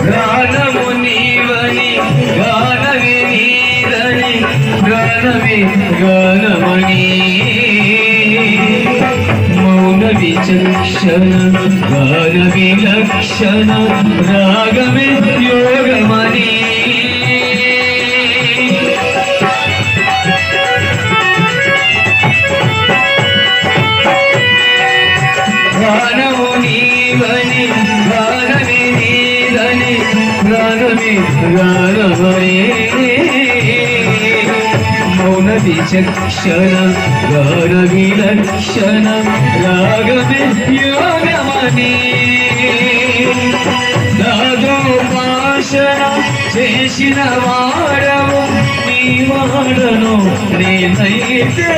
ప్రాణము నీవని గానవి నీదని ప్రాణమే గానమని మౌన విచక్షణ గాన విలక్షణ రాగమే యోగమణి ప్రాణము ప్రాణమే ప్రాణమనే మౌన విచక్షణ గాన విలక్షణ రాగమే యోగమని నాదోపాసన చేసిన వాడము నీ వాడను నేనైతే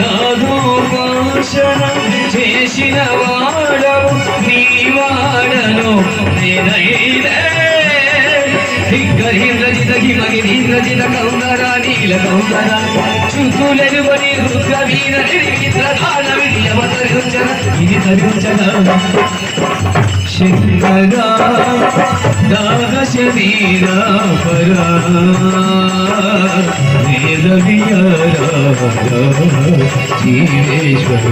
నాదోపాసన చేసిన వాడవు హింగహింద్రజిత హిమగిరీంద్రజిత కౌందర నీల కౌందర. చుతులెరువని రుద్ర వీర ఇది తరుచన శరీర వేద జీవేశ్వర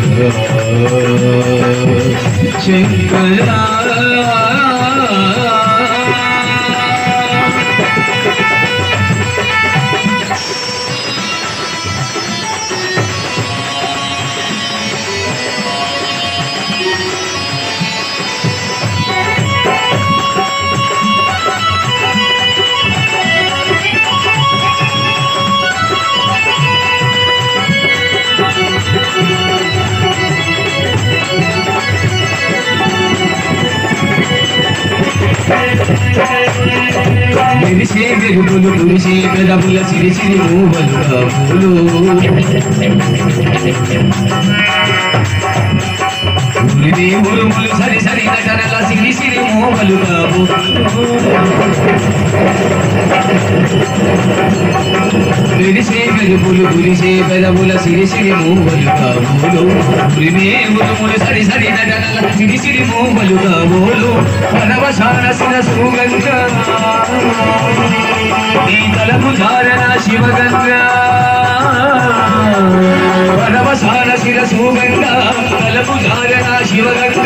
మెరిసే మెరుగులు కురిసే పెదవుల సిరి సిరి మూవలు పూలు ఉరివే మురుములు సరి సరి నటనల సిరి సిరి మోహలు కావు మెరిసే గురిసే పెదవుల సిరిసిరి సిరి మూవలు కాబోలు ఉరివే మురుములు సరి సరి నటనల సిరి సిరి మూవలు కాబోలు పరవశానసిన సుగంధ. నీ తలపు ధారణ శివగంగ పరవశాన శిరసు గంగా తలపు ధారణ శివగంగ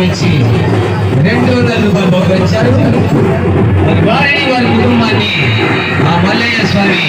ఈ పాటకు వచ్చి రెండు వందల రూపాయలు పంపించారు మరి వారిని వారి కుటుంబాన్ని ఆ మల్లయ్య స్వామి